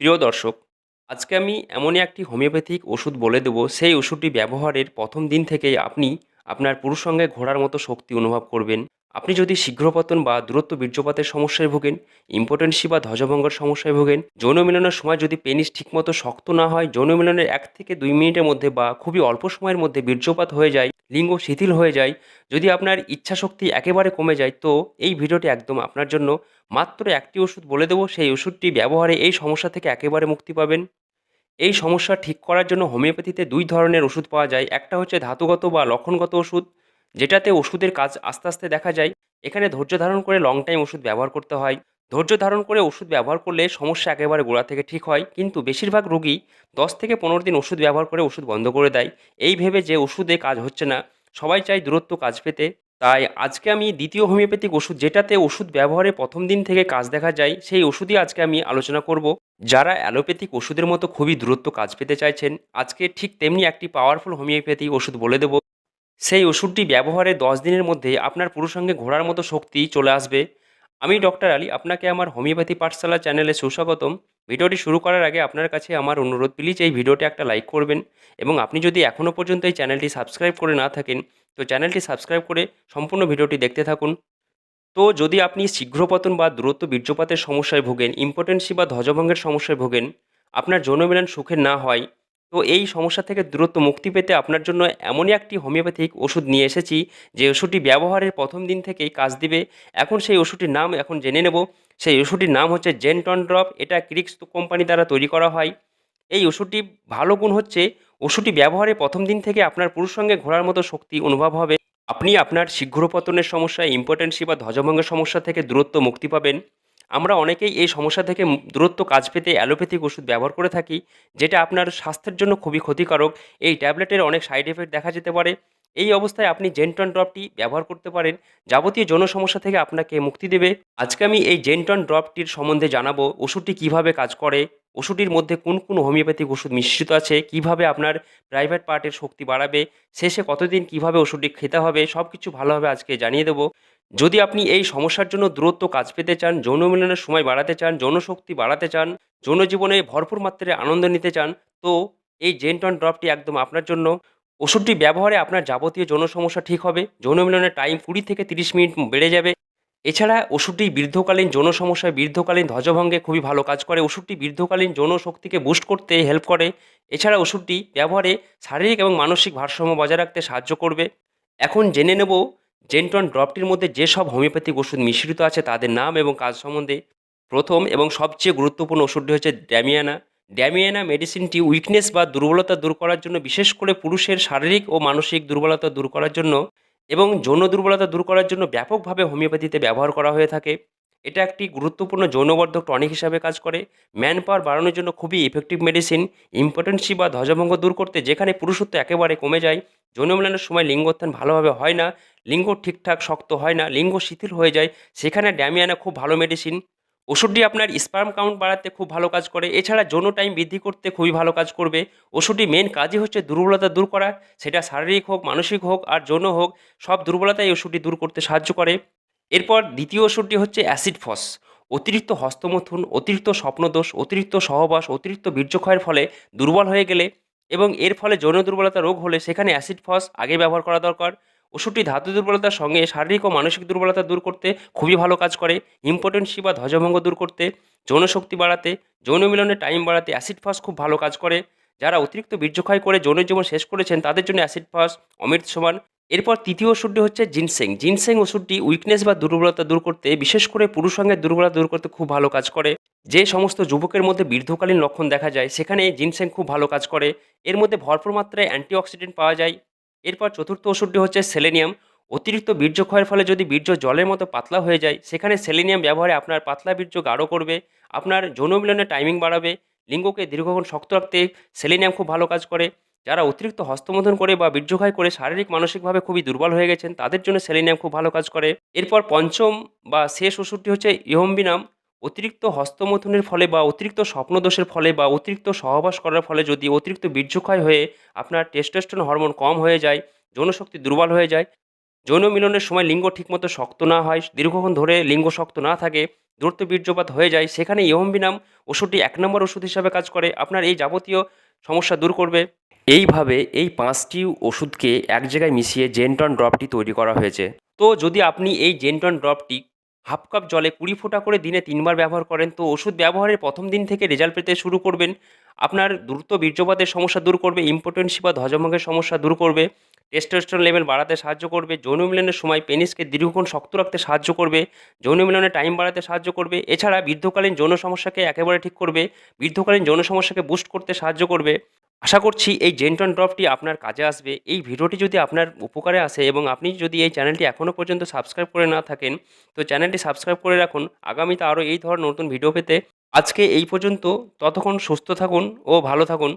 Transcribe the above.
প্রিয় দর্শক, আজকে আমি এমনই একটি হোমিওপ্যাথিক ওষুধ বলে দেবো, সেই ওষুধটি ব্যবহারের প্রথম দিন থেকেই আপনি আপনার পুরুষ সঙ্গে ঘোড়ার মতো শক্তি অনুভব করবেন। আপনি যদি শীঘ্রপতন বা দূরত্ব বীর্যপাতের সমস্যায় ভোগেন ইম্পর্টেন্সি বা ধ্বজভঙ্গের সমস্যায় ভোগেন, যৌন মিলনের সময় যদি পেনিস ঠিকমতো শক্ত না হয়, যৌন মিলনের এক থেকে দুই মিনিটের মধ্যে বা খুবই অল্প সময়ের মধ্যে বীর্যপাত হয়ে যায়, লিঙ্গ শিথিল হয়ে যায়, যদি আপনার ইচ্ছাশক্তি একেবারে কমে যায়, তো এই ভিডিওটি একদম আপনার জন্য। মাত্র একটি ওষুধ বলে দেবো, সেই ওষুধটি ব্যবহারে এই সমস্যা থেকে একেবারে মুক্তি পাবেন। এই সমস্যা ঠিক করার জন্য হোমিওপ্যাথিতে দুই ধরনের ওষুধ পাওয়া যায়, একটা হচ্ছে ধাতুগত বা লক্ষণগত ওষুধ যেটাতে ওষুধের কাজ আস্তে আস্তে দেখা যায়। এখানে ধৈর্য ধারণ করে লং টাইম ওষুধ ব্যবহার করতে হয়। ধৈর্য ধারণ করে ওষুধ ব্যবহার করলে সমস্যা একেবারে গোড়া থেকে ঠিক হয়। কিন্তু বেশিরভাগ রোগী দশ থেকে পনেরো দিন ওষুধ ব্যবহার করে ওষুধ বন্ধ করে দেয়। এই ভেবে যে ওষুধে কাজ হচ্ছে না, সবাই চায় দূরত্ব কাজ পেতে। তাই আজকে আমি দ্বিতীয় হোমিওপ্যাথিক ওষুধ যেটাতে ওষুধ ব্যবহারে প্রথম দিন থেকে কাজ দেখা যায়, সেই ওষুধই আজকে আমি আলোচনা করব। যারা অ্যালোপ্যাথিক ওষুধের মতো খুবই দূরত্ব কাজ পেতে চাইছেন, আজকে ঠিক তেমনি একটি পাওয়ারফুল হোমিওপ্যাথিক ওষুধ বলে দেবো। সেই ওষুধটি ব্যবহারে দশ দিনের মধ্যে আপনার পুরুষঙ্গে ঘোড়ার মতো শক্তি চলে আসবে। আমি ডক্টর আলী, আপনাকে আমার হোমিওপ্যাথি পাঠশালা চ্যানেলে সুস্বাগতম। ভিডিওটি শুরু করার আগে আপনার কাছে আমার অনুরোধ, প্লিজ এই ভিডিওটি একটা লাইক করবেন এবং আপনি যদি এখনও পর্যন্ত এই চ্যানেলটি সাবস্ক্রাইব করে না থাকেন, তো চ্যানেলটি সাবস্ক্রাইব করে সম্পূর্ণ ভিডিওটি দেখতে থাকুন। তো যদি আপনি শীঘ্রপতন বা দূরত্ব বীর্যপাতের সমস্যায় ভোগেন ইম্পোটেন্সি বা ধ্বজভঙ্গের সমস্যায় ভোগেন, আপনার যৌনমিলন সুখের না হয় তো এই সমস্যা থেকে দূরত্ব মুক্তি পেতে আপনার জন্য এমনই একটি হোমিওপ্যাথিক ওষুধ নিয়ে এসেছি, যে ওষুধটি ব্যবহারের প্রথম দিন থেকেই কাজ দিবে। এখন সেই ওষুধটির নাম এখন জেনে নেব। সেই ওষুধটির নাম হচ্ছে জেনটন ড্রপ। এটা ক্রিক্স কোম্পানি দ্বারা তৈরি করা হয়। এই ওষুধটি ভালো গুণ হচ্ছে, ওষুধটি ব্যবহারের প্রথম দিন থেকে আপনার পুরুষ সঙ্গে ঘোরার মতো শক্তি অনুভব হবে। আপনি আপনার শীঘ্রপতনের সমস্যা ইম্পর্টেন্সি বা ধ্বজভঙ্গের সমস্যা থেকে দূরত্ব মুক্তি পাবেন। আমরা অনেকেই এই সমস্যা থেকে দূরত্ব, কাজ পেতে অ্যালোপ্যাথিক ওষুধ ব্যবহার করে থাকি, যেটা আপনার স্বাস্থ্যের জন্য খুবই ক্ষতিকারক। এই ট্যাবলেটের অনেক সাইড এফেক্ট দেখা যেতে পারে। এই অবস্থায় আপনি জেন্টন ড্রপটি ব্যবহার করতে পারেন। যাবতীয় যৌন সমস্যা থেকে আপনাকে মুক্তি দেবে। আজকে আমি এই জেন্টন ড্রপটির সম্বন্ধে জানাব, ওষুধটি কীভাবে কাজ করে, ওষুধটির মধ্যে কোন কোন হোমিওপ্যাথিক ওষুধ মিশ্রিত আছে, কীভাবে আপনার প্রাইভেট পার্টের শক্তি বাড়াবে, শেষে কতদিন কীভাবে ওষুধটি খেতে হবে সব কিছু ভালোভাবে আজকে জানিয়ে দেবো। যদি আপনি এই সমস্যার জন্য দূরত্ব কাজ পেতে চান, যৌন মিলনের সময় বাড়াতে চান যৌনশক্তি বাড়াতে চান, যৌন জীবনে ভরপুর মাত্রায় আনন্দ নিতে চান, তো এই জেন্টন ড্রপটি একদম আপনার জন্য। ওষুধটি ব্যবহারে আপনার যাবতীয় যৌন সমস্যা ঠিক হবে, যৌন মিলনের টাইম কুড়ি থেকে তিরিশ মিনিট বেড়ে যাবে। এছাড়া ওষুধটি বৃদ্ধকালীন যৌন সমস্যায় বৃদ্ধকালীন ধ্বজভঙ্গে খুবই ভালো কাজ করে। ওষুধটি বৃদ্ধকালীন যৌন শক্তিকে বুস্ট করতে হেল্প করে। এছাড়া ওষুধটি ব্যবহারে শারীরিক এবং মানসিক ভারসাম্য বজায় রাখতে সাহায্য করবে। এখন জেনে নেব জেন্টন ড্রপটির মধ্যে যেসব হোমিওপ্যাথিক ওষুধ মিশ্রিত আছে তাদের নাম এবং কাজ সম্বন্ধে প্রথম এবং সবচেয়ে গুরুত্বপূর্ণ ওষুধটি হচ্ছে ড্যামিয়ানা ড্যামিয়ানা মেডিসিনটি উইকনেস বা দুর্বলতা দূর করার জন্য বিশেষ করে পুরুষের শারীরিক ও মানসিক দুর্বলতা দূর করার জন্য এবং যৌন দুর্বলতা দূর করার জন্য ব্যাপকভাবে হোমিওপ্যাথিতে ব্যবহার করা হয়ে থাকে। এটা একটি গুরুত্বপূর্ণ যৌনবর্ধক টনিক হিসাবে কাজ করে। ম্যান পাওয়ার বাড়ানোর জন্য খুবই ইফেক্টিভ মেডিসিন ইম্পর্টেন্সি বা ধ্বজভঙ্গ দূর করতে যেখানে পুরুষত্ব একেবারে কমে যায় যৌন মিলনের সময় লিঙ্গোত্থান ভালোভাবে হয় না, লিঙ্গ ঠিকঠাক শক্ত হয় না, লিঙ্গ শিথিল হয়ে যায়, সেখানে ড্যামিয়ানা খুব ভালো মেডিসিন ওষুধটি আপনার স্পার্ম কাউন্ট বাড়াতে খুব ভালো কাজ করে, এছাড়া যৌন টাইম বৃদ্ধি করতে খুবই ভালো কাজ করবে, ওষুধটি মেন কাজই হচ্ছে দুর্বলতা দূর করা, সেটা শারীরিক হোক, মানসিক হোক, আর যৌন হোক, সব দুর্বলতাই ওষুধটি দূর করতে সাহায্য করে। এরপর দ্বিতীয় ওষুধটি হচ্ছে অ্যাসিড ফস অতিরিক্ত হস্তমথুন, অতিরিক্ত স্বপ্নদোষ, অতিরিক্ত সহবাস, অতিরিক্ত বীর্যক্ষয়ের ফলে দুর্বল হয়ে গেলে এবং এর ফলে যৌন দুর্বলতা রোগ হলে সেখানে অ্যাসিড ফস আগে ব্যবহার করা দরকার। ওষুধটি ধাতু দুর্বলতার সঙ্গে শারীরিক ও মানসিক দুর্বলতা দূর করতে খুবই ভালো কাজ করে। ইম্পর্টেন্সি বা ধ্বজভঙ্গ দূর করতে, যৌন শক্তি বাড়াতে, যৌন মিলনের টাইম বাড়াতে অ্যাসিড ফস খুব ভালো কাজ করে। যারা অতিরিক্ত বীর্যক্ষয় করে যৌন জীবন শেষ করেছেন তাদের জন্য অ্যাসিড ফস অমৃত সমান। এরপর তৃতীয় ওষুধটি হচ্ছে জিনসেং। জিনসেং ওষুধটি উইকনেস বা দুর্বলতা দূর করতে, বিশেষ করে পুরুষাঙ্গের দুর্বলতা দূর করতে খুব ভালো কাজ করে। যে সমস্ত যুবকের মধ্যে বৃদ্ধকালীন লক্ষণ দেখা যায়, সেখানে জিনসেং খুব ভালো কাজ করে। এর মধ্যে ভরপুর মাত্রায় অ্যান্টিঅক্সিডেন্ট পাওয়া যায়। এরপর চতুর্থ ওষুধটি হচ্ছে সেলেনিয়াম। অতিরিক্ত বীর্য ক্ষয়ের ফলে যদি বীর্য জলের মতো পাতলা হয়ে যায়, সেখানে সেলেনিয়াম ব্যবহারে আপনার পাতলা বীর্য গাঢ় করবে, আপনার যৌন মিলনের টাইমিং বাড়াবে, লিঙ্গকে দীর্ঘক্ষণ শক্ত রাখতে সেলেনিয়াম খুব ভালো কাজ করে। যারা অতিরিক্ত হস্তমোধন করে বা বীর্যক্ষয় করে শারীরিক, মানসিকভাবে খুবই দুর্বল হয়ে গেছেন, তাদের জন্য সেলেনিয়াম খুব ভালো কাজ করে। এরপর পঞ্চম বা শেষ ওষুধটি হচ্ছে ইহম্বিনাম। অতিরিক্ত হস্তমথনের ফলে বা অতিরিক্ত স্বপ্নদোষের ফলে বা অতিরিক্ত সহবাস করার ফলে যদি অতিরিক্ত বীর্যক্ষয় হয়ে আপনার টেস্টোস্টেরন হরমোন কম হয়ে যায়, যৌনশক্তি দুর্বল হয়ে যায়, যৌন মিলনের সময় লিঙ্গ ঠিকমতো শক্ত না হয়, দীর্ঘক্ষণ ধরে লিঙ্গ শক্ত না থাকে, দ্রুত বীর্যপাত হয়ে যায়, সেখানে ইহম্বিনাম ওষুধটি এক নম্বর ওষুধ হিসাবে কাজ করে, আপনার এই যাবতীয় সমস্যা দূর করবে। এইভাবে এই পাঁচটি ওষুধকে এক জায়গায় মিশিয়ে জেন্টন ড্রপটি তৈরি করা হয়েছে। তো যদি আপনি এই জেন্টন ড্রপটি হাফ কাপ জলে কুড়ি ফোঁটা করে দিনে তিনবার ব্যবহার করেন। তো ওষুধ ব্যবহারের প্রথম দিন থেকে রেজাল্ট পেতে শুরু করবেন। আপনার দ্রুত বীর্যপাতের সমস্যা দূর করবে, ইম্পোটেন্সি বা ধ্বজভঙ্গের সমস্যা দূর করবে। টেস্টোস্টেরন লেভেল বাড়াতে সাহায্য করবে। যৌন মিলনের সময় পেনিসকে দীর্ঘক্ষণ শক্ত রাখতে সাহায্য করবে। যৌন মিলনের টাইম বাড়াতে সাহায্য করবে। এছাড়া বৃদ্ধকালীন যৌন সমস্যাকে একেবারে ঠিক করবে। বৃদ্ধকালীন যৌন সমস্যাকে বুস্ট করতে সাহায্য করবে। আশা করছি এই জেন্টন ড্রপটি আপনার কাজে আসবে। এই ভিডিওটি যদি আপনার উপকারে আসে এবং আপনি যদি এই চ্যানেলটি এখনও পর্যন্ত সাবস্ক্রাইব করে না থাকেন, তো চ্যানেলটি সাবস্ক্রাইব করে রাখুন। আগামীতে আরও এই ধরনের নতুন ভিডিও পেতে আজকে এই পর্যন্ত। ততক্ষণ সুস্থ থাকুন ও ভালো থাকুন।